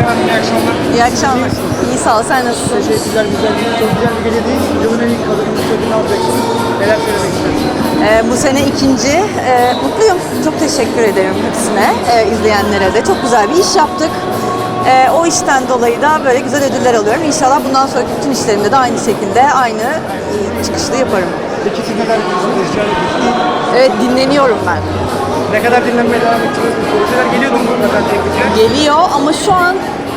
Hanım iyi akşamlar. İyi akşamlar. İyi sağ ol. Sen nasılsın? Teşekkürler güzel. Çok güzel bir gecedeyiz. Yılın en iyi kadının ödülünü alacaksınız. Neler söylemek istersiniz? Ee, bu sene ikinci. Ee, mutluyum. Çok teşekkür ederim hepsine, e, izleyenlere de. Çok güzel bir iş yaptık. Ee, o işten dolayı da böyle güzel ödüller alıyorum. İnşallah bundan sonraki bütün işlerimde de aynı şekilde aynı e, çıkışlı yaparım. Peki siz neler yapıyorsunuz? Yapıyorsunuz. Evet dinleniyorum ben. Ne kadar dinlenmeye devam edeceksiniz? Projeler Geliyor ama şu an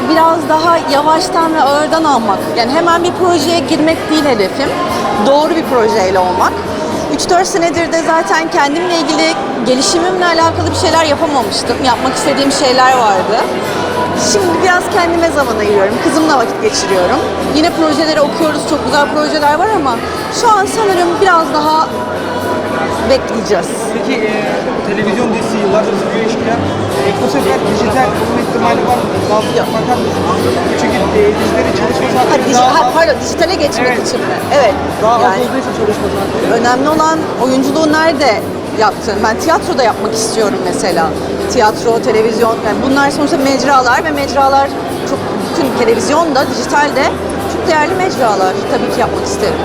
biraz daha yavaştan ve ağırdan almak. Yani hemen bir projeye girmek değil hedefim. Doğru bir projeyle olmak. 3-4 senedir de zaten kendimle ilgili gelişimimle alakalı bir şeyler yapamamıştım. Yapmak istediğim şeyler vardı. Şimdi biraz kendime zaman ayırıyorum. Kızımla vakit geçiriyorum. Yine projeleri okuyoruz. Çok güzel projeler var ama şu an sanırım biraz daha bekleyeceğiz. Peki e, televizyon dizisi yıllardır sürüyor ilişkiler. E, bu sefer dijital olma ihtimali var mı? Bazı bakar mısınız? Çünkü e, dijitalin çalışma Ha, saatleri dij- daha, ha, pardon, dijitale geçmek Evet. için mi? Evet. daha az olduğu için çalışma saatleri. Önemli olan oyunculuğu nerede yaptın? Ben tiyatroda yapmak istiyorum mesela. Tiyatro, televizyon, yani bunlar sonuçta mecralar ve mecralar çok bütün televizyonda, dijitalde çok değerli mecralar. Tabii ki yapmak isterim.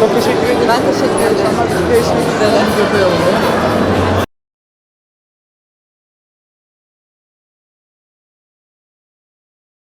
Çok teşekkür ederim. Ben teşekkür ederim. Görüşmek üzere.